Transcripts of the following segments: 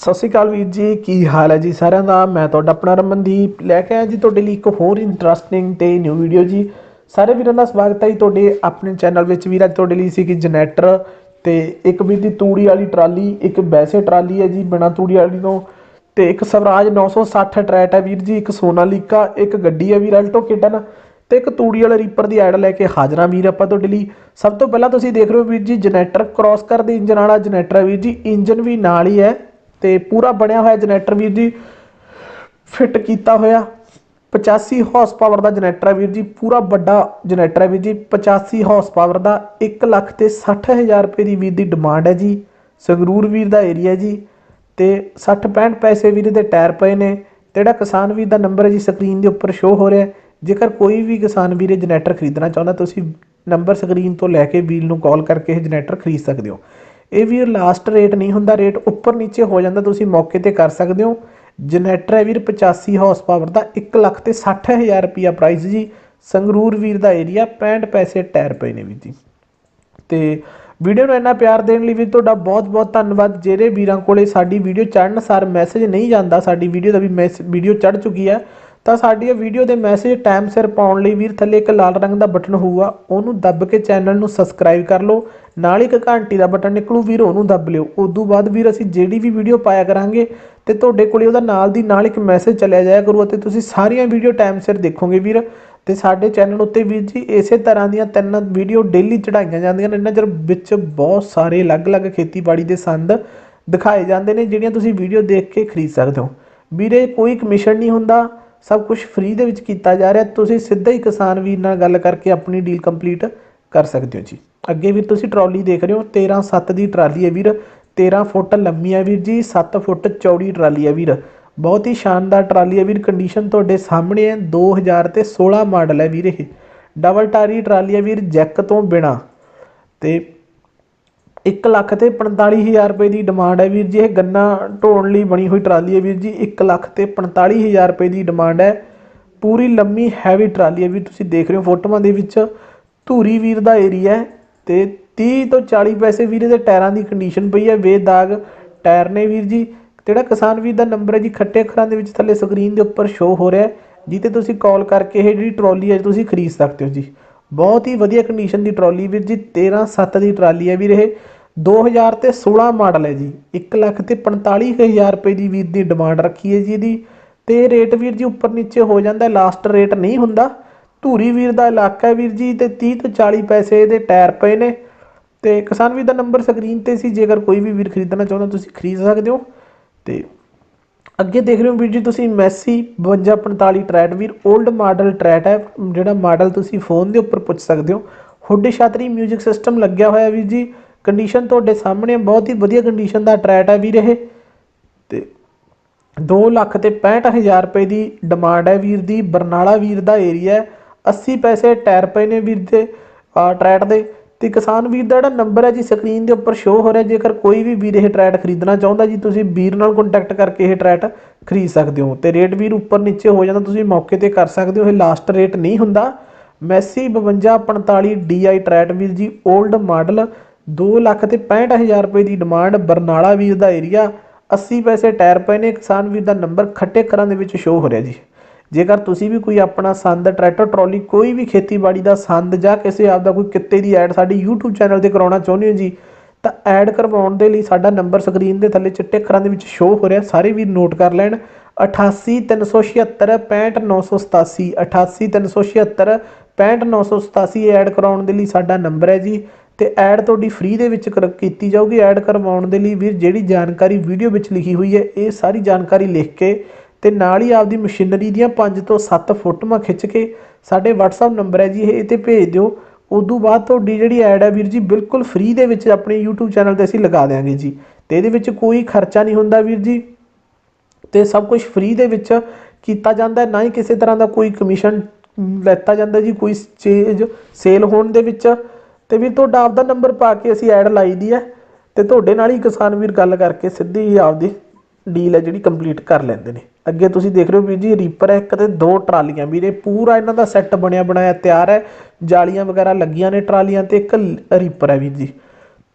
ਸਤਿ ਸ਼੍ਰੀ ਅਕਾਲ ਵੀਰ ਜੀ, ਕੀ ਹਾਲ ਹੈ ਜੀ ਸਾਰਿਆਂ ਦਾ? ਮੈਂ ਤੁਹਾਡਾ ਆਪਣਾ ਰਮਨਦੀਪ ਲੈ ਕੇ ਆਇਆ ਜੀ ਤੁਹਾਡੇ ਲਈ ਇੱਕ ਹੋਰ ਇੰਟਰਸਟਿੰਗ ਤੇ ਨਿਊ ਵੀਡੀਓ ਜੀ। ਸਾਰੇ ਵੀਰਾਂ ਦਾ ਸਵਾਗਤ ਹੈ ਜੀ ਤੁਹਾਡੇ ਆਪਣੇ ਚੈਨਲ ਵਿੱਚ। ਵੀਰ, ਅੱਜ ਤੁਹਾਡੇ ਲਈ ਸੀ ਕਿ ਜਨਰੇਟਰ ਤੇ ਇੱਕ ਵੀਰ ਦੀ ਤੂੜੀ ਵਾਲੀ ਟਰਾਲੀ, ਇੱਕ ਵੈਸੇ ਟਰਾਲੀ ਹੈ ਜੀ ਬਿਨਾ ਤੂੜੀ ਵਾਲੀ ਤੋਂ ਤੇ ਇੱਕ ਸਵਰਾਜ 960 ਟਰੈਟ ਹੈ ਵੀਰ ਜੀ, ਇੱਕ ਸੋਨਾਲੀਕਾ, ਇੱਕ ਗੱਡੀ ਹੈ ਵੀਰ ਅਲਟੋ ਕਿਡਨ ਤੇ ਇੱਕ ਤੂੜੀ ਵਾਲੇ ਰੀਪਰ ਦੀ ਐਡ ਲੈ ਕੇ ਹਾਜ਼ਰਾਂ ਵੀਰ ਆਪਾਂ ਤੁਹਾਡੇ ਲਈ। ਸਭ ਤੋਂ ਪਹਿਲਾਂ ਤੁਸੀਂ ਦੇਖ ਰਹੇ ਹੋ ਵੀਰ ਜੀ ਜਨਰੇਟਰ ਕ੍ਰਾਸ ਕਰਦੇ ਇੰਜਨ ਵਾਲਾ। ਜਨਰੇਟਰ ਹੈ ਵੀਰ ਜੀ ਇੰਜਨ ਵੀ ਨਾਲ ਹੀ ਹੈ। ਤੇ ਪੂਰਾ ਬਣਿਆ ਹੋਇਆ ਜਨਰੇਟਰ ਵੀਰ ਜੀ ਫਿੱਟ ਕੀਤਾ ਹੋਇਆ 85 ਹਾਰਸ ਪਾਵਰ ਦਾ ਜਨਰੇਟਰ ਹੈ ਵੀਰ ਜੀ, ਪੂਰਾ ਵੱਡਾ ਜਨਰੇਟਰ ਹੈ ਵੀਰ ਜੀ 85 ਹਾਰਸ ਪਾਵਰ ਦਾ 1 ਲੱਖ ਤੇ 60000 ਰੁਪਏ ਦੀ ਵੀਰ ਦੀ ਡਿਮਾਂਡ ਹੈ ਜੀ, ਸੰਗਰੂਰ ਵੀਰ ਦਾ ਏਰੀਆ ਜੀ, ਤੇ 60 65 ਪੈਸੇ ਵੀਰ ਦੇ ਟਾਇਰ ਪਏ ਨੇ ਜਿਹੜਾ ਕਿਸਾਨ ਵੀਰ ਦਾ ਨੰਬਰ ਹੈ ਜੀ ਸਕਰੀਨ ਦੇ ਉੱਪਰ ਸ਼ੋ ਹੋ ਰਿਹਾ ਜੇਕਰ ਕੋਈ ਵੀ ਕਿਸਾਨ ਵੀਰ ਇਹ ਜਨਰੇਟਰ ਖਰੀਦਣਾ ਚਾਹੁੰਦਾ, ਤੁਸੀਂ ਨੰਬਰ ਸਕਰੀਨ ਤੋਂ ਲੈ ਕੇ ਵੀਰ ਨੂੰ ਕਾਲ ਕਰਕੇ ਇਹ ਜਨਰੇਟਰ ਖਰੀਦ ਸਕਦੇ ਹੋ। ਇਹ ਵੀਰ ਲਾਸਟ ਰੇਟ ਨਹੀਂ ਹੁੰਦਾ ਰੇਟ ਉੱਪਰ ਨੀਚੇ ਹੋ ਜਾਂਦਾ, ਤੁਸੀਂ ਮੌਕੇ ਤੇ ਕਰ ਸਕਦੇ ਹੋ। ਜਨਰੇਟਰ ਹੈ ਵੀਰ 85 ਹਾਰਸ ਪਾਵਰ ਦਾ 1 ਲੱਖ ਤੇ 60000 ਰੁਪਿਆ ਪ੍ਰਾਈਸ ਜੀ। ਸੰਗਰੂਰ ਵੀਰ ਦਾ ਏਰੀਆ 65 ਪੈਸੇ ਟਾਇਰ ਪਏ ਨੇ ਵੀਰ ਜੀ। ਤੇ ਵੀਡੀਓ ਨੂੰ ਇੰਨਾ ਪਿਆਰ ਦੇਣ ਲਈ ਵੀ ਤੁਹਾਡਾ ਬਹੁਤ-ਬਹੁਤ ਧੰਨਵਾਦ। ਜਿਹੜੇ ਵੀਰਾਂ ਕੋਲੇ ਸਾਡੀ ਵੀਡੀਓ ਚੜਨ ਸਾਰ ਮੈਸੇਜ ਨਹੀਂ ਜਾਂਦਾ, ਸਾਡੀ ਵੀਡੀਓ ਦਾ ਵੀ ਵੀਡੀਓ ਚੜ ਚੁੱਕੀ ਹੈ। ਤਾਂ ਸਾਡੀ ਇਹ ਵੀਡੀਓ ਦੇ ਮੈਸੇਜ ਟਾਈਮ ਸਿਰ ਪਾਉਣ ਲਈ ਵੀਰ ਥੱਲੇ ਇੱਕ ਲਾਲ ਰੰਗ ਦਾ ਬਟਨ ਹੋਊਗਾ, ਉਹਨੂੰ ਦੱਬ ਕੇ ਚੈਨਲ ਨੂੰ ਸਬਸਕ੍ਰਾਈਬ ਕਰ ਲਓ। ਨਾਲ ਹੀ ਇੱਕ ਘੰਟੀ ਦਾ ਬਟਨ ਨਿਕਲੂ, ਵੀਰ ਉਹਨੂੰ ਦੱਬ ਲਿਓ। ਉਸ ਤੋਂ ਬਾਅਦ ਵੀਰ ਅਸੀਂ ਜਿਹੜੀ ਵੀ ਵੀਡੀਓ ਪਾਇਆ ਕਰਾਂਗੇ ਤੇ ਤੁਹਾਡੇ ਕੋਲੇ ਉਹਦਾ ਨਾਲ ਦੀ ਨਾਲ ਇੱਕ ਮੈਸੇਜ ਚੱਲਿਆ ਜਾਇਆ ਕਰੂ ਅਤੇ ਤੁਸੀਂ ਸਾਰੀਆਂ ਵੀਡੀਓ ਟਾਈਮ ਸਿਰ ਦੇਖੋਗੇ ਵੀਰ। ਤੇ ਸਾਡੇ ਚੈਨਲ ਉੱਤੇ ਵੀਰ ਜੀ ਇਸੇ ਤਰ੍ਹਾਂ ਦੀਆਂ ਤਿੰਨ ਵੀਡੀਓ ਡੇਲੀ ਚੜਾਈਆਂ ਜਾਂਦੀਆਂ ਨੇ। ਇਹਨਾਂ ਚਿਰ ਵਿੱਚ ਬਹੁਤ ਸਾਰੇ ਅਲੱਗ-ਅਲੱਗ ਖੇਤੀਬਾੜੀ ਦੇ ਸੰਦ ਦਿਖਾਏ ਜਾਂਦੇ ਨੇ, ਜਿਹੜੀਆਂ ਤੁਸੀਂ ਵੀਡੀਓ ਦੇਖ ਕੇ ਖਰੀਦ ਸਕਦੇ ਹੋ। ਵੀਰੇ, ਕੋਈ ਕਮਿਸ਼ਨ ਨਹੀਂ ਹੁੰਦਾ। ਸਭ ਕੁਝ ਫ੍ਰੀ ਦੇ ਵਿੱਚ ਕੀਤਾ ਜਾ ਰਿਹਾ, ਤੁਸੀਂ ਸਿੱਧਾ ਹੀ ਕਿਸਾਨ ਵੀਰ ਨਾਲ ਗੱਲ ਕਰਕੇ ਆਪਣੀ ਡੀਲ ਕੰਪਲੀਟ ਕਰ ਸਕਦੇ ਹੋ ਜੀ। ਅੱਗੇ ਵੀਰ, ਤੁਸੀਂ ਟਰਾਲੀ ਦੇਖ ਰਹੇ ਹੋ 13 7 ਦੀ ਟਰਾਲੀ ਹੈ ਵੀਰ 13 ਫੁੱਟ ਲੰਮੀ ਹੈ ਵੀਰ ਜੀ 7 ਫੁੱਟ ਚੌੜੀ ਟਰਾਲੀ ਹੈ ਵੀਰ। ਬਹੁਤ ਹੀ ਸ਼ਾਨਦਾਰ ਟਰਾਲੀ ਹੈ ਵੀਰ ਕੰਡੀਸ਼ਨ ਤੁਹਾਡੇ ਸਾਹਮਣੇ ਹੈ 2000 ਤੇ 16 ਮਾਡਲ ਹੈ ਵੀਰ ਇਹ। ਡਬਲ ਟਾਰੀ ਟਰਾਲੀ ਹੈ ਵੀਰ, ਜੈਕ ਤੋਂ ਬਿਨਾ। ਤੇ 1 ਲੱਖ ਤੇ 45000 ਰੁਪਏ ਦੀ ਡਿਮਾਂਡ ਹੈ ਵੀਰ ਜੀ, ਇਹ ਗੰਨਾ ਢੋਣ ਲਈ ਬਣੀ ਹੋਈ ਟਰਾਲੀ ਹੈ ਵੀਰ ਜੀ 1 ਲੱਖ ਤੇ 45000 ਰੁਪਏ ਦੀ ਡਿਮਾਂਡ ਹੈ। ਪੂਰੀ ਲੰਮੀ ਹੈਵੀ ਟਰਾਲੀ ਹੈ ਵੀਰ, ਤੁਸੀਂ ਦੇਖ ਰਹੇ ਹੋ ਫੋਟੋਆਂ ਦੇ ਵਿੱਚ। ਧੂਰੀ ਵੀਰ ਦਾ ਏਰੀਆ ਹੈ ਤੇ 30 ਤੋਂ 40 ਪੈਸੇ ਵੀਰ ਦੇ ਟਾਇਰਾਂ ਦੀ ਕੰਡੀਸ਼ਨ ਪਈ ਹੈ। ਬੇਦਾਗ ਟਾਇਰ ਨੇ ਵੀਰ ਜੀ, ਜਿਹੜਾ ਕਿਸਾਨ ਵੀਰ ਦਾ ਨੰਬਰ ਹੈ ਜੀ, ਖੱਟੇ ਅੱਖਰਾਂ ਦੇ ਵਿੱਚ ਥੱਲੇ ਸਕਰੀਨ ਦੇ ਉੱਪਰ ਸ਼ੋ ਹੋ ਰਿਹਾ ਹੈ। ਜਿੱਤੇ ਤੁਸੀਂ ਕਾਲ ਕਰਕੇ ਇਹ ਜਿਹੜੀ ਟਰਾਲੀ ਹੈ, ਤੁਸੀਂ ਖਰੀਦ ਸਕਦੇ ਹੋ ਜੀ। ਬਹੁਤ ਹੀ ਵਧੀਆ ਕੰਡੀਸ਼ਨ ਦੀ ਟਰਾਲੀ ਵੀਰ ਜੀ 13 7 ਦੀ ਟਰਾਲੀ ਹੈ ਵੀਰ ਇਹ। 2000 ਤੇ 16 ਮਾਡਲ ਹੈ ਜੀ। 1 ਲੱਖ ਤੇ 45000 ਰੁਪਏ ਦੀ ਵੀਰ ਦੀ ਡਿਮਾਂਡ ਰੱਖੀ ਹੈ ਜੀ ਇਹਦੀ। ਤੇ ਰੇਟ ਵੀਰ ਜੀ ਉੱਪਰ ਨੀਚੇ ਹੋ ਜਾਂਦਾ ਲਾਸਟ ਰੇਟ ਨਹੀਂ ਹੁੰਦਾ। ਧੂਰੀ ਵੀਰ ਦਾ ਇਲਾਕਾ ਵੀਰ ਜੀ, ਤੇ 30 ਤੋਂ 40 ਪੈਸੇ ਇਹਦੇ ਟਾਇਰ ਪਏ ਨੇ। ਤੇ ਕਿਸਾਨ ਵੀਰ ਦਾ ਨੰਬਰ ਸਕਰੀਨ ਤੇ ਸੀ, ਜੇਕਰ ਕੋਈ ਵੀ ਵੀਰ ਖਰੀਦਣਾ ਚਾਹੁੰਦਾ, ਤੁਸੀਂ ਖਰੀਦ ਸਕਦੇ ਹੋ। ਤੇ ਅੱਗੇ ਦੇਖ ਰਹੇ ਹੋ ਵੀਰ ਜੀ ਤੁਸੀਂ ਮੈਸੀ 5245 ਟਰੈਟ ਵੀਰ 올ਡ ਮਾਡਲ ਟਰੈਟ ਹੈ, ਜਿਹੜਾ ਮਾਡਲ ਤੁਸੀਂ ਫੋਨ ਦੇ ਉੱਪਰ ਪੁੱਛ ਸਕਦੇ ਹੋ। ਹੁੱਡ ਛਾਤਰੀ 뮤직 ਸਿਸਟਮ ਲੱਗਿਆ ਹੋਇਆ ਵੀਰ ਜੀ। ਕੰਡੀਸ਼ਨ ਤੁਹਾਡੇ ਸਾਹਮਣੇ ਬਹੁਤ ਹੀ ਵਧੀਆ ਕੰਡੀਸ਼ਨ ਦਾ ਟਰੈਟ ਹੈ ਵੀਰ ਇਹ। ਤੇ 2 ਲੱਖ ਤੇ ਹਜ਼ਾਰ ਰੁਪਏ ਦੀ ਡਿਮਾਂਡ ਹੈ ਵੀਰ ਦੀ। ਬਰਨਾਲਾ ਵੀਰ ਦਾ ਏਰੀਆ 80 ਪੈਸੇ ਟਾਇਰ ਪਏ ਨੇ ਵੀਰ ਦੇ ਟਰੈਟ ਦੇ। ਤੇ ਕਿਸਾਨ ਵੀਰ ਦਾ ਜਿਹੜਾ ਨੰਬਰ ਹੈ ਜੀ, ਸਕਰੀਨ ਦੇ ਉੱਪਰ ਸ਼ੋ ਹੋ ਰਿਹਾ। ਜੇਕਰ ਕੋਈ ਵੀ ਵੀਰ ਇਹ ਟਰੈਟ ਖਰੀਦਣਾ ਚਾਹੁੰਦਾ ਜੀ, ਤੁਸੀਂ ਵੀਰ ਨਾਲ ਕੰਟੈਕਟ ਕਰਕੇ ਇਹ ਟਰੈਟ ਖਰੀਦ ਸਕਦੇ ਹੋ। ਤੇ ਰੇਟ ਵੀਰ ਉੱਪਰ ਨੀਚੇ ਹੋ ਜਾਂਦਾ, ਤੁਸੀਂ ਮੌਕੇ ਤੇ ਕਰ ਸਕਦੇ ਹੋ। ਇਹ ਲਾਸਟ ਰੇਟ ਨਹੀਂ ਹੁੰਦਾ। ਮੈਸੀ 5245 DI ਟਰੈਟ ਵੀਰ ਜੀ 올ਡ ਮਾਡਲ 2 ਲੱਖ ਤੇ 65000 ਰੁਪਏ ਦੀ ਡਿਮਾਂਡ ਬਰਨਾਲਾ ਵੀਰ ਦਾ ਏਰੀਆ 80 ਪੈਸੇ ਟਾਇਰ ਪਏ ਨੇ। ਕਿਸਾਨ ਵੀਰ ਦਾ ਨੰਬਰ ਖੱਟੇ ਕਰਾਂ ਦੇ ਵਿੱਚ ਸ਼ੋ ਹੋ ਰਿਹਾ ਜੀ। ਜੇਕਰ ਤੁਸੀਂ ਵੀ ਕੋਈ ਆਪਣਾ ਸੰਦ, ਟਰੈਕਟਰ, ਟਰਾਲੀ, ਕੋਈ ਵੀ ਖੇਤੀਬਾੜੀ ਦਾ ਸੰਦ ਜਾਂ ਕਿਸੇ ਆਪ ਦਾ ਕੋਈ ਕਿੱਤੇ ਦੀ ਐਡ ਸਾਡੀ YouTube ਚੈਨਲ ਤੇ ਕਰਾਉਣਾ ਚਾਹੁੰਦੇ ਹੋ ਜੀ, ਤਾਂ ਐਡ ਕਰਵਾਉਣ ਦੇ ਲਈ ਸਾਡਾ ਨੰਬਰ ਸਕਰੀਨ ਦੇ ਥੱਲੇ ਚਿੱਟੇ ਅੱਖਰਾਂ ਦੇ ਵਿੱਚ ਸ਼ੋਅ ਹੋ ਰਿਹਾ, ਸਾਰੇ ਵੀਰ ਨੋਟ ਕਰ ਲੈਣ। 883776 65987 883776 65987 ਐਡ ਕਰਾਉਣ ਦੇ ਲਈ ਸਾਡਾ ਨੰਬਰ ਹੈ ਜੀ, ਤੇ ਐਡ ਤੁਹਾਡੀ ਫ੍ਰੀ ਦੇ ਵਿੱਚ ਕਰ- ਕੀਤੀ ਜਾਊਗੀ। ਐਡ ਕਰਵਾਉਣ ਦੇ ਲਈ ਵੀਰ ਜਿਹੜੀ ਜਾਣਕਾਰੀ ਵੀਡੀਓ ਵਿੱਚ ਲਿਖੀ ਹੋਈ ਹੈ, ਇਹ ਸਾਰੀ ਜਾਣਕਾਰੀ ਲਿਖ ਕੇ ਤੇ ਨਾਲ ਹੀ ਆਪਦੀ ਮਸ਼ੀਨਰੀ ਦੀਆਂ 5 ਤੋਂ 7 ਫੋਟੋਆਂ ਖਿੱਚ ਕੇ ਸਾਡੇ WhatsApp ਨੰਬਰ ਹੈ ਜੀ, ਇਹ ਤੇ ਭੇਜ ਦਿਓ। ਉਦੋਂ ਬਾਅਦ ਤੁਹਾਡੀ ਜਿਹੜੀ ਐਡ ਹੈ ਵੀਰ ਜੀ, ਬਿਲਕੁਲ ਫ੍ਰੀ ਦੇ ਵਿੱਚ ਆਪਣੇ YouTube ਚੈਨਲ ਤੇ ਅਸੀਂ ਲਗਾ ਦੇਵਾਂਗੇ ਜੀ। ਤੇ ਇਹਦੇ ਵਿੱਚ ਕੋਈ ਖਰਚਾ ਨਹੀਂ ਹੁੰਦਾ ਵੀਰ ਜੀ। ਤੇ ਸਭ ਕੁਝ ਫ੍ਰੀ ਦੇ ਵਿੱਚ ਕੀਤਾ ਜਾਂਦਾ, ਨਾ ਹੀ ਕਿਸੇ ਤਰ੍ਹਾਂ ਦਾ ਕੋਈ ਕਮਿਸ਼ਨ ਲੈਤਾ ਜਾਂਦਾ ਜੀ, ਕੋਈ ਚੀਜ਼ ਸੇਲ ਹੋਣ ਦੇ ਵਿੱਚ। ਤੇ ਵੀ ਤੁਹਾਡਾ ਆਪਦਾ ਨੰਬਰ ਪਾ ਕੇ ਅਸੀਂ ਐਡ ਲਾਈ ਦੀ ਹੈ। ਤੇ ਤੁਹਾਡੇ ਨਾਲ ਹੀ ਕਿਸਾਨ ਵੀਰ ਗੱਲ ਕਰਕੇ ਸਿੱਧੀ ਹੀ ਆਪਦੀ ਡੀਲ ਹੈ ਜਿਹੜੀ ਕੰਪਲੀਟ ਕਰ ਲੈਂਦੇ ਨੇ। ਅੱਗੇ ਤੁਸੀਂ ਦੇਖ ਰਹੇ ਹੋ ਵੀਰ ਜੀ ਰੀਪਰ ਹੈ ਇੱਕ ਤੇ ਦੋ ਟਰਾਲੀਆਂ। ਵੀਰੇ, ਪੂਰਾ ਇਹਨਾਂ ਦਾ ਸੈੱਟ ਬਣਿਆ ਬਣਾਇਆ ਤਿਆਰ ਹੈ। ਜਾਲੀਆਂ ਵਗੈਰਾ ਲੱਗੀਆਂ ਨੇ ਟਰਾਲੀਆਂ ਤੇ, ਇੱਕ ਰੀਪਰ ਹੈ ਵੀਰ ਜੀ।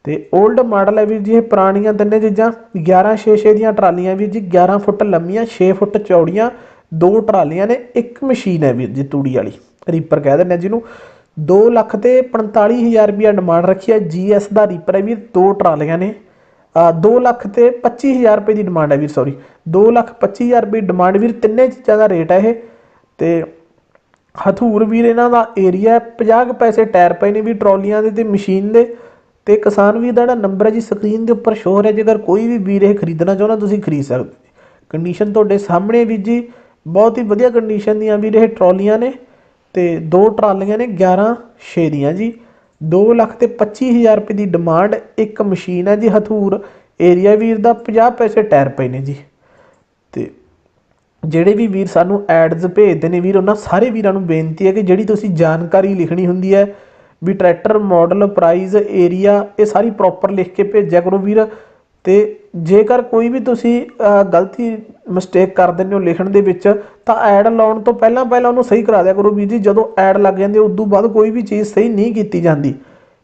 ਤੇ 올ਡ ਮਾਡਲ ਹੈ ਵੀਰ ਜੀ, ਇਹ ਪੁਰਾਣੀਆਂ ਤਿੰਨੇ ਚੀਜ਼ਾਂ। 11 6 6 ਦੀਆਂ ਟਰਾਲੀਆਂ ਵੀਰ ਜੀ 11 ਫੁੱਟ ਲੰਮੀਆਂ 6 ਫੁੱਟ ਚੌੜੀਆਂ, ਦੋ ਟਰਾਲੀਆਂ ਨੇ, ਇੱਕ ਮਸ਼ੀਨ ਹੈ ਵੀਰ ਜੀ, ਤੂੜੀ ਵਾਲੀ। ਰੀਪਰ ਕਹਿ ਦਿੰਦੇ ਆ ਜਿਹਨੂੰ। 2 ਲੱਖ ਤੇ 45000 ਰੁਪਇਆ ਡਿਮਾਂਡ ਰੱਖੀ ਹੈ ਜੀਐਸ ਦਾ ਰੀਪਰ ਹੈ ਵੀਰ, ਦੋ ਟਰਾਲੀਆਂ ਨੇ। 2 ਲੱਖ ਤੇ 25000 ਰੁਪਏ ਦੀ ਡਿਮਾਂਡ ਹੈ ਵੀਰ ਸੌਰੀ 2 ਲੱਖ 25000 ਰੁਪਏ ਡਿਮਾਂਡ ਵੀਰ, ਤਿੰਨੇ ਚੀਜ਼ਾਂ ਦਾ ਰੇਟ ਹੈ ਇਹ। ਤੇ ਹਥੂਰ ਵੀਰ, ਇਹਨਾਂ ਦਾ ਏਰੀਆ 50 ਕੁ ਪੈਸੇ ਟਾਇਰ ਪਏ ਨੇ ਵੀ ਟਰਾਲੀਆਂ ਦੇ ਤੇ ਮਸ਼ੀਨ ਦੇ। ਤੇ ਕਿਸਾਨ ਵੀਰ ਦਾ ਜਿਹੜਾ ਨੰਬਰ ਹੈ ਜੀ ਸਕਰੀਨ ਦੇ ਉੱਪਰ ਸ਼ੋਅ ਹੋ ਰਿਹਾ। ਜੇਕਰ ਕੋਈ ਵੀ ਵੀਰ ਇਹ ਖਰੀਦਣਾ ਚਾਹੁੰਦਾ, ਤੁਸੀਂ ਖਰੀਦ ਸਕਦੇ ਕੰਡੀਸ਼ਨ ਤੁਹਾਡੇ ਸਾਹਮਣੇ ਵੀ ਜੀ। ਬਹੁਤ ਹੀ ਵਧੀਆ ਕੰਡੀਸ਼ਨ ਦੀਆਂ ਵੀਰ ਇਹ ਟਰਾਲੀਆਂ ਨੇ। ਤੇ ਦੋ ਟਰਾਲੀਆਂ ਨੇ 11 ਛੇ ਦੀਆਂ ਜੀ। 2 ਲੱਖ ਤੇ 25000 ਰੁਪਏ ਦੀ ਡਿਮਾਂਡ ਇੱਕ ਮਸ਼ੀਨ ਹੈ ਜੀ ਹਥੂਰ। ਏਰੀਆ ਵੀਰ ਦਾ 50 ਪੈਸੇ ਟਾਇਰ ਪਏ ਨੇ ਜੀ। ਤੇ ਜਿਹੜੇ ਵੀ ਵੀਰ ਸਾਨੂੰ ਐਡਸ ਭੇਜਦੇ ਨੇ ਵੀਰ, ਉਹਨਾਂ ਸਾਰੇ ਵੀਰਾਂ ਨੂੰ ਬੇਨਤੀ ਹੈ ਕਿ ਜਿਹੜੀ ਤੁਸੀਂ ਜਾਣਕਾਰੀ ਲਿਖਣੀ ਹੁੰਦੀ ਹੈ ਵੀ ਟਰੈਕਟਰ ਮਾਡਲ ਪ੍ਰਾਈਸ ਏਰੀਆ ਇਹ ਸਾਰੀ ਪ੍ਰੋਪਰ ਲਿਖ ਕੇ ਭੇਜਿਆ ਕਰੋ ਵੀਰ। ਤੇ ਜੇਕਰ ਕੋਈ ਵੀ ਤੁਸੀਂ ਗਲਤੀ ਮਿਸਟੇਕ ਕਰ ਦਿੰਦੇ ਹੋ ਲਿਖਣ ਦੇ ਵਿੱਚ ਤਾਂ ਐਡ ਲਾਉਣ ਤੋਂ ਪਹਿਲਾਂ ਪਹਿਲਾਂ ਉਹਨੂੰ ਸਹੀ ਕਰਾ ਦਿਆ ਕਰੋ ਵੀਰ ਜੀ। ਜਦੋਂ ਐਡ ਲੱਗ ਜਾਂਦੀ ਹੈ ਉਦੋਂ ਬਾਅਦ ਕੋਈ ਵੀ ਚੀਜ਼ ਸਹੀ ਨਹੀਂ ਕੀਤੀ ਜਾਂਦੀ।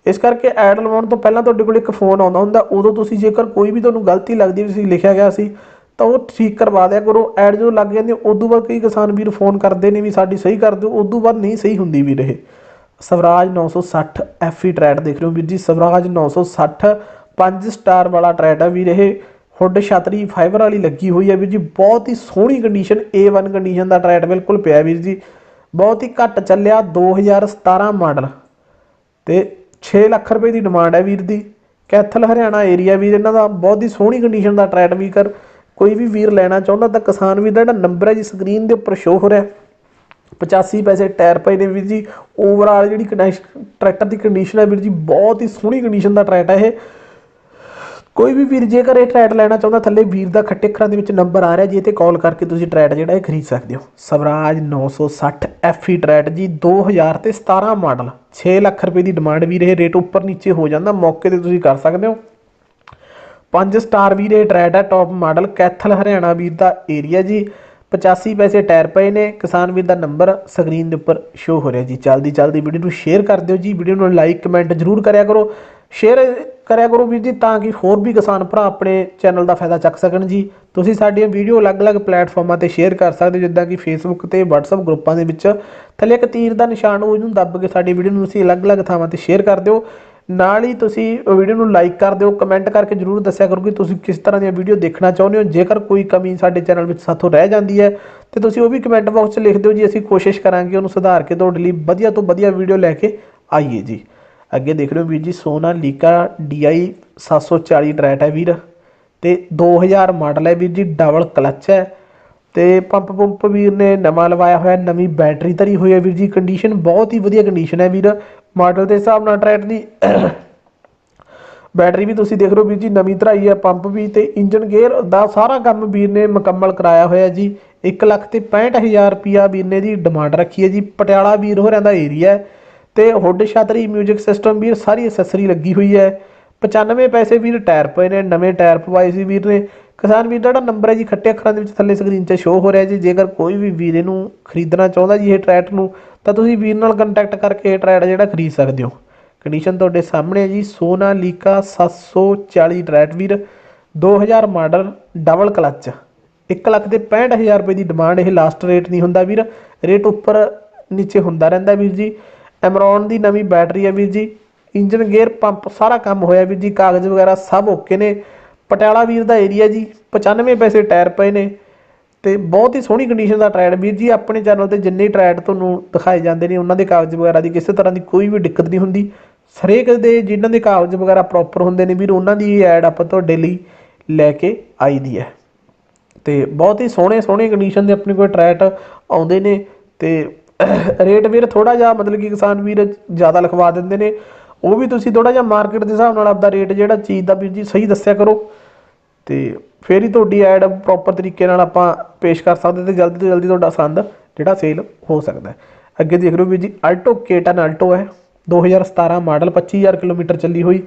ਇਸ ਕਰਕੇ ਐਡ ਲਵਾਉਣ ਤੋਂ ਪਹਿਲਾਂ ਤੁਹਾਡੇ ਕੋਲ ਇੱਕ ਫੋਨ ਆਉਂਦਾ ਹੁੰਦਾ ਉਦੋਂ ਤੁਸੀਂ ਜੇਕਰ ਕੋਈ ਵੀ ਤੁਹਾਨੂੰ ਗਲਤੀ ਲੱਗਦੀ ਵੀ ਤੁਸੀਂ ਲਿਖਿਆ ਗਿਆ ਸੀ ਤਾਂ ਉਹ ਠੀਕ ਕਰਵਾ ਦਿਆ ਕਰੋ। ਐਡ ਜਦੋਂ ਲੱਗ ਜਾਂਦੀ ਹੈ, ਉਦੋਂ ਬਾਅਦ ਕਈ ਕਿਸਾਨ ਵੀਰ ਫੋਨ ਕਰਦੇ ਨੇ ਵੀ ਸਾਡੀ ਸਹੀ ਕਰ ਦਿਓ ਉਦੋਂ ਬਾਅਦ ਨਹੀਂ ਸਹੀ ਹੁੰਦੀ ਵੀ ਰਹੇ ਸਵਰਾਜ 960 ਐਫਈ ਟਰੈਟ ਦੇਖ ਰਹੇ ਹੋ ਵੀਰ ਜੀ। ਸਵਰਾਜ 960 5 ਸਟਾਰ ਵਾਲਾ ਟਰੈਟ ਹੈ ਵੀਰ, ਇਹ ਹੁੱਡ ਛਤਰੀ ਫਾਈਬਰ ਵਾਲੀ ਲੱਗੀ ਹੋਈ ਹੈ ਵੀਰ ਜੀ, ਬਹੁਤ ਹੀ ਸੋਹਣੀ ਕੰਡੀਸ਼ਨ A1 ਕੰਡੀਸ਼ਨ ਦਾ ਟਰੈਟ ਬਿਲਕੁਲ ਪਿਆ ਵੀਰ ਜੀ। ਬਹੁਤ ਹੀ ਘੱਟ ਚੱਲਿਆ 2017 ਮਾਡਲ। ਤੇ 6 ਲੱਖ ਰੁਪਏ ਦੀ ਡਿਮਾਂਡ ਹੈ ਵੀਰ ਦੀ। ਕੈਥਲ, ਹਰਿਆਣਾ ਏਰੀਆ ਵੀਰ, ਇਹਨਾਂ ਦਾ ਬਹੁਤ ਹੀ ਸੋਹਣੀ ਕੰਡੀਸ਼ਨ ਦਾ ਟਰੈਟ ਵੀਕਰ ਕੋਈ ਵੀ ਵੀਰ ਲੈਣਾ ਚਾਹੁੰਦਾ ਤਾਂ ਕਿਸਾਨ ਵੀਰ ਦਾ ਜਿਹੜਾ ਨੰਬਰ ਹੈ ਜੀ ਸਕਰੀਨ ਦੇ ਉੱਪਰ ਸ਼ੋ ਹੋ ਰਿਹਾ। 85 ਪੈਸੇ ਟਾਇਰ ਪਏ ਨੇ ਵੀਰ ਜੀ। ਓਵਰਆਲ ਜਿਹੜੀ ਕੰਡੀਸ਼ਨ ਟਰੈਕਟਰ ਦੀ ਕੰਡੀਸ਼ਨ ਹੈ ਵੀਰ ਜੀ, ਬਹੁਤ ਹੀ ਸੋਹਣੀ ਕੰਡੀਸ਼ਨ ਦਾ ਟਰੈਕਟ ਹੈ ਇਹ। ਕੋਈ ਵੀ ਵੀਰ, ਜੇਕਰ ਇਹ ਟਰੈਟ ਲੈਣਾ ਚਾਹੁੰਦਾ, ਥੱਲੇ ਵੀਰ ਦਾ ਖੱਟੇ ਅੱਖਰਾਂ ਦੇ ਵਿੱਚ ਨੰਬਰ ਆ ਰਿਹਾ, ਜੀ ਇਹ ਤੇ ਕਾਲ ਕਰਕੇ ਤੁਸੀਂ ਟਰੈਟ ਜਿਹੜਾ ਇਹ ਖਰੀਦ ਸਕਦੇ ਹੋ। ਸਵਰਾਜ 960 ਐਫਈ ਟਰੈਟ ਜੀ 2000 ਤੇ 17 ਮਾਡਲ 6 ਲੱਖ ਰੁਪਏ ਦੀ ਡਿਮਾਂਡ ਵੀਰ ਇਹ ਰੇਟ ਉੱਪਰ ਨੀਚੇ ਹੋ ਜਾਂਦਾ, ਮੌਕੇ ਤੇ ਤੁਸੀਂ ਕਰ ਸਕਦੇ ਹੋ। 5 ਸਟਾਰ ਵੀਰ, ਇਹ ਟਰੈਟ ਹੈ ਟੌਪ ਮਾਡਲ ਕੈਥਲ, ਹਰਿਆਣਾ ਵੀਰ ਦਾ ਏਰੀਆ ਜੀ। 85 ਪੈਸੇ ਟਾਇਰ ਪਏ ਨੇ, ਕਿਸਾਨ ਵੀਰ ਦਾ ਨੰਬਰ ਸਕਰੀਨ ਦੇ ਉੱਪਰ ਸ਼ੋ ਹੋ ਰਿਹਾ ਜੀ। ਜਲਦੀ ਜਲਦੀ ਵੀਡੀਓ ਨੂੰ ਸ਼ੇਅਰ ਕਰ ਦਿਓ ਜੀ। ਵੀਡੀਓ ਨੂੰ ਲਾਈਕ ਕਮੈਂਟ ਜਰੂਰ ਕਰਿਆ ਕਰੋ। ਸ਼ੇਅਰ ਕਰਿਆ ਕਰੋ ਵੀਰ ਜੀ, ਤਾਂ ਕਿ ਹੋਰ ਵੀ ਕਿਸਾਨ ਭਰਾ ਆਪਣੇ ਚੈਨਲ ਦਾ ਫਾਇਦਾ ਚੱਕ ਸਕਣ ਜੀ। ਤੁਸੀਂ ਸਾਡੀਆਂ ਵੀਡੀਓ ਅਲੱਗ-ਅਲੱਗ ਪਲੇਟਫਾਰਮਾਂ ਤੇ ਸ਼ੇਅਰ ਕਰ ਸਕਦੇ ਹੋ, ਜਿੱਦਾਂ ਕਿ ਫੇਸਬੁੱਕ ਤੇ WhatsApp ਗਰੁੱਪਾਂ ਦੇ ਵਿੱਚ। ਥੱਲੇ ਇੱਕ ਤੀਰ ਦਾ ਨਿਸ਼ਾਨ, ਉਹ ਨੂੰ ਦੱਬ ਕੇ ਸਾਡੀ ਵੀਡੀਓ ਨੂੰ ਤੁਸੀਂ ਅਲੱਗ-ਅਲੱਗ ਥਾਵਾਂ ਤੇ ਸ਼ੇਅਰ ਕਰ ਦਿਓ। ਨਾਲ ਹੀ ਤੁਸੀਂ ਵੀਡੀਓ ਨੂੰ ਲਾਈਕ ਕਰ ਦਿਓ ਕਮੈਂਟ ਕਰਕੇ ਜਰੂਰ ਦੱਸਿਆ ਕਰੋ ਕਿ ਤੁਸੀਂ ਕਿਸ ਤਰ੍ਹਾਂ ਦੀਆਂ ਵੀਡੀਓ ਦੇਖਣਾ ਚਾਹੁੰਦੇ ਹੋ। ਜੇਕਰ ਕੋਈ ਕਮੀ ਸਾਡੇ ਚੈਨਲ ਵਿੱਚ ਸਾਥੋਂ ਰਹਿ ਜਾਂਦੀ ਹੈ, ਤੇ ਤੁਸੀਂ ਉਹ ਵੀ ਕਮੈਂਟ ਬਾਕਸ 'ਚ ਲਿਖ ਦਿਓ ਜੀ, ਅਸੀਂ ਕੋਸ਼ਿਸ਼ ਕਰਾਂਗੇ ਉਹਨੂੰ ਸੁਧਾਰ ਕੇ ਤੁਹਾਡੇ ਲਈ ਵਧੀਆ ਤੋਂ ਵਧੀਆ ਵੀਡੀਓ ਲੈ ਕੇ ਆਈਏ ਜੀ। ਅੱਗੇ ਦੇਖ ਰਹੇ ਹੋ ਵੀਰ ਜੀ, ਸੋਨਾ ਲੀਕਾ DI 740 ਟਰੈਟ ਹੈ ਵੀਰ ਤੇ 2000 ਮਾਡਲ ਹੈ ਵੀਰ ਜੀ, ਡਬਲ ਕਲਚ ਹੈ ਤੇ ਪੰਪ ਪੰਪ ਵੀਰ ਨੇ ਨਵਾਂ ਲਵਾਇਆ ਹੋਇਆ, ਨਵੀਂ ਬੈਟਰੀ ਧਰੀ ਹੋਈ ਹੈ ਵੀਰ ਜੀ ਕੰਡੀਸ਼ਨ ਬਹੁਤ ਹੀ ਵਧੀਆ ਕੰਡੀਸ਼ਨ ਹੈ ਵੀਰ, ਮਾਡਲ ਦੇ ਹਿਸਾਬ ਨਾਲ ਟਰੈਟ ਦੀ ਬੈਟਰੀ ਵੀ ਤੁਸੀਂ ਦੇਖ ਰਹੇ ਹੋ ਵੀਰ ਜੀ, ਨਵੀਂ ਧਰਾਈ ਹੈ ਪੰਪ ਵੀ ਤੇ ਇੰਜਨ ਗੇਅਰ ਦਾ ਸਾਰਾ ਕੰਮ ਵੀਰ ਨੇ ਮੁਕੰਮਲ ਕਰਾਇਆ ਹੋਇਆ ਜੀ 1 ਲੱਖ ਤੇ 65000 ਰੁਪਿਆ ਵੀਰ ਨੇ ਦੀ ਡਿਮਾਂਡ ਰੱਖੀ ਹੈ ਜੀ, ਪਟਿਆਲਾ ਵੀਰ ਹੋਰਾਂ ਦਾ ਏਰੀਆ ਹੈ। ਤੇ ਹੁੱਡ ਛਤਰੀ 뮤직 ਸਿਸਟਮ ਵੀਰ ਸਾਰੀ ਐਕਸੈਸਰੀ ਲੱਗੀ ਹੋਈ ਹੈ। 95 ਪੈਸੇ ਵੀਰ ਟਾਇਰ ਪਏ ਨੇ, ਨਵੇਂ ਟਾਇਰ ਪਵਾਏ ਸੀ ਵੀਰ ਨੇ। ਕਿਸਾਨ ਵੀਰ ਦਾ ਨੰਬਰ ਹੈ ਜੀ, ਖੱਟੇ ਅੱਖਰਾਂ ਦੇ ਵਿੱਚ ਥੱਲੇ ਸਕਰੀਨ 'ਤੇ ਸ਼ੋ ਹੋ ਰਿਹਾ ਜੀ। ਜੇਕਰ ਕੋਈ ਵੀ ਵੀਰ ਇਹਨੂੰ ਖਰੀਦਣਾ ਚਾਹੁੰਦਾ ਜੀ, ਇਹ ਟਰੈਟ ਨੂੰ, ਤਾਂ ਤੁਸੀਂ ਵੀਰ ਨਾਲ ਕੰਟੈਕਟ ਕਰਕੇ ਇਹ ਟਰੈਟ ਜਿਹੜਾ ਖਰੀਦ ਸਕਦੇ ਹੋ। ਕੰਡੀਸ਼ਨ ਤੁਹਾਡੇ ਸਾਹਮਣੇ ਹੈ ਜੀ, ਸੋਨਾ ਲੀਕਾ 740 ਟਰੈਟ ਵੀਰ। 2000 ਮਾਡਲ ਡਬਲ ਕਲੱਚ 1 ਲੱਖ ਤੇ 65000 ਰੁਪਏ ਦੀ ਡਿਮਾਂਡ ਇਹ ਲਾਸਟ ਰੇਟ ਨਹੀਂ ਹੁੰਦਾ ਵੀਰ। ਰੇਟ ਉੱਪਰ ਨੀਚੇ ਹੁੰਦਾ ਰਹਿੰਦਾ ਵੀਰ ਜੀ। ਐਮਰੋਨ ਦੀ ਨਵੀਂ ਬੈਟਰੀ ਹੈ ਵੀਰ ਜੀ। ਇੰਜਨ ਗੇਅਰ ਪੰਪ ਸਾਰਾ ਕੰਮ ਹੋਇਆ ਵੀਰ ਜੀ। ਕਾਗਜ਼ ਵਗੈਰਾ ਸਭ ਓਕੇ ਨੇ। ਪਟਿਆਲਾ ਵੀਰ ਦਾ ਏਰੀਆ ਜੀ 95 ਪੈਸੇ ਟਾਇਰ ਪਏ ਨੇ। ਤੇ ਬਹੁਤ ਹੀ ਸੋਹਣੀ ਕੰਡੀਸ਼ਨ ਦਾ ਟਰੈਡ ਵੀਰ ਜੀ। ਆਪਣੇ ਚੈਨਲ ਤੇ ਜਿੰਨੇ ਟਰੈਡ ਤੁਹਾਨੂੰ ਦਿਖਾਏ ਜਾਂਦੇ ਨੇ, ਉਹਨਾਂ ਦੇ ਕਾਗਜ਼ ਵਗੈਰਾ ਦੀ ਕਿਸੇ ਤਰ੍ਹਾਂ ਦੀ ਕੋਈ ਵੀ ਦਿੱਕਤ ਨਹੀਂ ਹੁੰਦੀ। ਹਰੇਕ ਦੇ ਜਿਨ੍ਹਾਂ ਦੇ ਕਾਗਜ਼ ਵਗੈਰਾ ਪ੍ਰੋਪਰ ਹੁੰਦੇ ਨੇ ਵੀਰ, ਉਹਨਾਂ ਦੀ ਐਡ ਆਪਾਂ ਤੁਹਾਡੇ ਲਈ ਲੈ ਕੇ ਆਈ ਦੀ ਹੈ। ਤੇ ਬਹੁਤ ਹੀ ਸੋਹਣੇ ਸੋਹਣੇ ਕੰਡੀਸ਼ਨ ਦੇ ਆਪਣੇ ਕੋਲ ਟਰੈਟ ਆਉਂਦੇ ਨੇ। ਤੇ ਰੇਟ ਵੀਰ ਥੋੜਾ ਜਿਹਾ ਮਤਲਬ ਕਿ ਕਿਸਾਨ ਵੀਰ ਜ਼ਿਆਦਾ ਲਿਖਵਾ ਦਿੰਦੇ ਨੇ। ਉਹ ਵੀ ਤੁਸੀਂ ਥੋੜਾ ਜਿਹਾ ਮਾਰਕੀਟ ਦੇ ਹਿਸਾਬ ਨਾਲ ਆਪਦਾ ਰੇਟ ਜਿਹੜਾ ਚੀਜ਼ ਦਾ ਵੀਰ ਜੀ ਸਹੀ ਦੱਸਿਆ ਕਰੋ। ਤੇ ਫੇਰ ਹੀ ਤੁਹਾਡੀ ਐਡ ਪ੍ਰੋਪਰ ਤਰੀਕੇ ਨਾਲ ਆਪਾਂ ਪੇਸ਼ ਕਰ ਸਕਦੇ ਤੇ ਜਲਦੀ ਤੋਂ ਜਲਦੀ ਤੁਹਾਡਾ ਸੰਦ ਜਿਹੜਾ ਸੇਲ ਹੋ ਸਕਦਾ ਅੱਗੇ ਦੇਖ ਰਹੇ ਵੀਰ ਜੀ ਆਲਟੋ K10 ਆਲਟੋ ਹੈ। 2017 ਮਾਡਲ 25000 ਕਿਲੋਮੀਟਰ ਚੱਲੀ ਹੋਈ।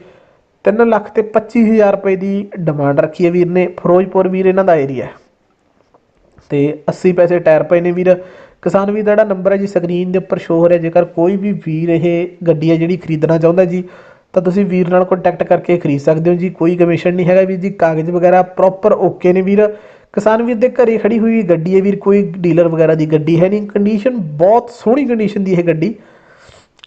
3 ਲੱਖ ਤੇ 25000 ਰੁਪਏ ਦੀ ਡਿਮਾਂਡ ਰੱਖੀ ਹੈ ਵੀਰ ਨੇ। ਫਿਰੋਜ਼ਪੁਰ ਵੀਰ ਇਹਨਾਂ ਦਾ ਏਰੀਆ ਹੈ। ਤੇ 80 ਪੈਸੇ ਟਾਇਰ ਪਏ ਨੇ ਵੀਰ। ਕਿਸਾਨ ਵੀਰ ਦਾ ਜਿਹੜਾ ਨੰਬਰ ਹੈ ਜੀ, ਸਕਰੀਨ ਦੇ ਉੱਪਰ ਸ਼ੋ ਹੋ ਰਿਹਾ। ਜੇਕਰ ਕੋਈ ਵੀ ਵੀਰ ਇਹ ਗੱਡੀ ਹੈ ਜਿਹੜੀ ਖਰੀਦਣਾ ਚਾਹੁੰਦਾ ਜੀ, ਤਾਂ ਤੁਸੀਂ ਵੀਰ ਨਾਲ ਕੰਟੈਕਟ ਕਰਕੇ ਖਰੀਦ ਸਕਦੇ ਹੋ ਜੀ। ਕੋਈ ਕਮਿਸ਼ਨ ਨਹੀਂ ਹੈਗਾ ਵੀਰ ਜੀ। ਕਾਗਜ਼ ਵਗੈਰਾ ਪ੍ਰੋਪਰ ਓਕੇ ਨੇ ਵੀਰ। ਕਿਸਾਨ ਵੀਰ ਦੇ ਘਰੇ ਖੜੀ ਹੋਈ ਗੱਡੀ ਹੈ ਵੀਰ। ਕੋਈ ਡੀਲਰ ਵਗੈਰਾ ਦੀ ਗੱਡੀ ਹੈ ਨਹੀਂ। ਕੰਡੀਸ਼ਨ ਬਹੁਤ ਸੋਹਣੀ ਕੰਡੀਸ਼ਨ ਦੀ ਇਹ ਗੱਡੀ।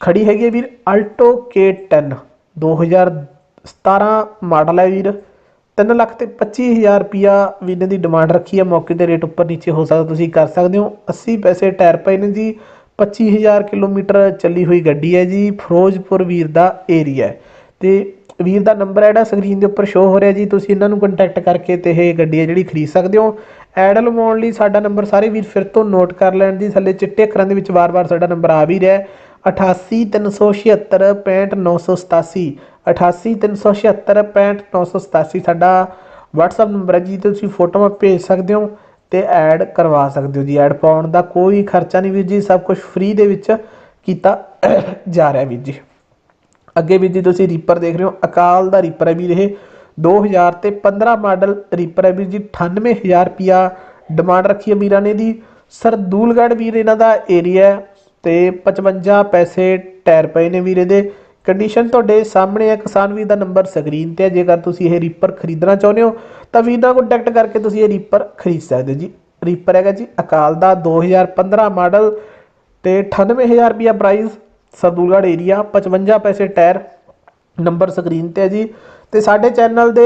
ਖੜੀ ਹੈਗੀ ਹੈ ਵੀਰ ਆਲਟੋ K10 2017 ਮਾਡਲ ਹੈ ਵੀਰ। 3 ਲੱਖ ਤੇ 25000 ਰੁਪਿਆ ਵੀ ਇਹਨਾਂ ਦੀ ਡਿਮਾਂਡ ਰੱਖੀ ਹੈ ਮੌਕੇ ਦੇ ਰੇਟ ਉੱਪਰ ਨੀਚੇ ਹੋ ਸਕਦਾ ਤੁਸੀਂ ਕਰ ਸਕਦੇ ਹੋ। 80 ਪੈਸੇ ਟਾਇਰ ਪਏ ਨੇ ਜੀ। 25000 ਕਿਲੋਮੀਟਰ ਚੱਲੀ ਹੋਈ ਗੱਡੀ ਹੈ ਜੀ। ਫਿਰੋਜ਼ਪੁਰ ਵੀਰ ਦਾ ਏਰੀਆ ਹੈ। ਤੇ ਵੀਰ ਦਾ ਨੰਬਰ ਹੈ ਜਿਹੜਾ ਸਕਰੀਨ ਦੇ ਉੱਪਰ ਸ਼ੋ ਹੋ ਰਿਹਾ ਜੀ। ਤੁਸੀਂ ਇਹਨਾਂ ਨੂੰ ਕੰਟੈਕਟ ਕਰਕੇ ਤੇ ਇਹ ਗੱਡੀ ਹੈ ਜਿਹੜੀ ਖਰੀਦ ਸਕਦੇ ਹੋ। ਐਡ ਲਵਾਉਣ ਲਈ ਸਾਡਾ ਨੰਬਰ ਸਾਰੇ ਵੀਰ ਫਿਰ ਤੋਂ ਨੋਟ ਕਰ ਲੈਣ ਜੀ। ਥੱਲੇ ਚਿੱਟੇ ਅੱਖਰਾਂ ਦੇ ਵਿੱਚ ਵਾਰ-ਵਾਰ ਸਾਡਾ ਨੰਬਰ ਆ ਵੀ ਰਿਹਾ ਹੈ 8837765987 8837765987 ਸਾਡਾ WhatsApp ਨੰਬਰ ਹੈ ਜੀ ਤੇ ਤੁਸੀਂ ਫੋਟੋਆਂ ਭੇਜ ਸਕਦੇ ਹੋ ਤੇ ਐਡ ਕਰਵਾ ਸਕਦੇ ਹੋ ਜੀ। ਐਡ ਪਾਉਣ ਦਾ ਕੋਈ ਖਰਚਾ ਨਹੀਂ ਵੀਰ ਜੀ, ਸਭ ਕੁਝ ਫ੍ਰੀ ਦੇ ਵਿੱਚ ਕੀਤਾ ਜਾ ਰਿਹਾ ਵੀਰ ਜੀ। ਅੱਗੇ ਵੀਰ ਜੀ, ਤੁਸੀਂ ਰੀਪਰ ਦੇਖ ਰਹੇ ਹੋ, ਅਕਾਲ ਦਾ ਰੀਪਰ ਹੈ ਵੀਰ ਇਹ। 2000 ਤੇ 15 ਮਾਡਲ ਰੀਪਰ ਹੈ ਵੀਰ ਜੀ 98000 ਰੁਪਿਆ ਡਿਮਾਂਡ ਰੱਖੀ ਹੈ ਵੀਰਾਂ ਨੇ ਦੀ। ਸਰਦੂਲਗੜ੍ਹ ਵੀਰ, ਇਹਨਾਂ ਦਾ ਏਰੀਆ ਤੇ 55 ਪੈਸੇ ਟਾਇਰ ਪਏ ਨੇ ਵੀਰੇ ਦੇ। ਕੰਡੀਸ਼ਨ ਤੁਹਾਡੇ ਸਾਹਮਣੇ ਹੈ ਕਿਸਾਨ ਵੀਰ ਦਾ ਨੰਬਰ ਸਕਰੀਨ ਤੇ ਹੈ ਜੇਕਰ ਤੁਸੀਂ ਇਹ ਰੀਪਰ ਖਰੀਦਣਾ ਚਾਹੁੰਦੇ ਹੋ, ਤਾਂ ਵੀਰ ਨਾਲ ਕੰਟੈਕਟ ਕਰਕੇ ਤੁਸੀਂ ਇਹ ਰੀਪਰ ਖਰੀਦ ਸਕਦੇ ਜੀ। ਰੀਪਰ ਹੈਗਾ ਜੀ, ਅਕਾਲ ਦਾ 2015 ਮਾਡਲ ਤੇ 98000 ਰੁਪਿਆ ਪ੍ਰਾਈਸ ਸਰਦੂਲਗੜ੍ਹ ਏਰੀਆ 55 ਪੈਸੇ ਟਾਇਰ ਨੰਬਰ ਸਕਰੀਨ ਤੇ ਹੈ ਜੀ। ਤੇ ਸਾਡੇ ਚੈਨਲ ਦੇ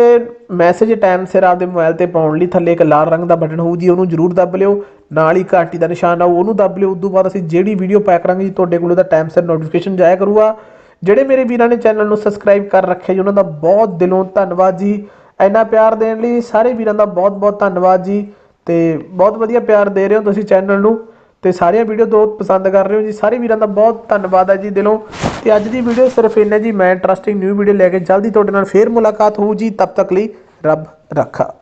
ਮੈਸੇਜ ਟਾਈਮ ਸਿਰ ਆਪਦੇ ਮੋਬਾਈਲ ਤੇ ਪਾਉਣ ਲਈ ਥੱਲੇ ਇੱਕ ਲਾਲ ਰੰਗ ਦਾ ਬਟਨ ਹੋਊ ਜੀ, ਉਹਨੂੰ ਜਰੂਰ ਦੱਬ ਲਿਓ। ਨਾਲ ਹੀ ਘੰਟੀ ਦਾ ਨਿਸ਼ਾਨ ਆਊ, ਉਹਨੂੰ ਦੱਬ ਲਿਓ। ਉਦੋਂ ਬਾਅਦ ਅਸੀਂ ਜਿਹੜੀ ਵੀਡੀਓ ਪਾਇਆ ਕਰਾਂਗੇ ਜੀ, ਤੁਹਾਡੇ ਕੋਲ ਉਹਦਾ ਟਾਈਮ ਸਿਰ ਨੋਟੀਫਿਕੇਸ਼ਨ ਜਾਇਆ ਕਰੂਗਾ। ਜਿਹੜੇ ਮੇਰੇ ਵੀਰਾਂ ਨੇ ਚੈਨਲ ਨੂੰ ਸਬਸਕ੍ਰਾਈਬ ਕਰ ਰੱਖਿਆ ਜੀ, ਉਹਨਾਂ ਦਾ ਬਹੁਤ ਦਿਲੋਂ ਧੰਨਵਾਦ ਜੀ। ਇੰਨਾ ਪਿਆਰ ਦੇਣ ਲਈ ਸਾਰੇ ਵੀਰਾਂ ਦਾ ਬਹੁਤ ਬਹੁਤ ਧੰਨਵਾਦ ਜੀ। ਤੇ ਬਹੁਤ ਵਧੀਆ ਪਿਆਰ ਦੇ ਰਹੇ ਹੋ ਤੁਸੀਂ ਚੈਨਲ ਨੂੰ। ਤੇ ਸਾਰੀਆਂ ਵੀਡੀਓ ਬਹੁਤ ਪਸੰਦ ਕਰ ਰਹੇ ਹੋ ਜੀ। ਸਾਰੇ ਵੀਰਾਂ ਦਾ ਬਹੁਤ ਧੰਨਵਾਦ ਹੈ ਜੀ ਦਿਲੋਂ। ਤੇ ਅੱਜ ਦੀ ਵੀਡੀਓ ਸਿਰਫ ਇੰਨਾ ਜੀ। ਮੈਂ ਇੰਟਰਸਟਿੰਗ ਨਿਊ ਵੀਡੀਓ ਲੈ ਕੇ ਜਲਦੀ ਤੁਹਾਡੇ ਨਾਲ ਫੇਰ ਮੁਲਾਕਾਤ ਹੋਊ ਜੀ। ਤਬ ਤੱਕ ਲਈ ਰੱਬ ਰੱਖਾ।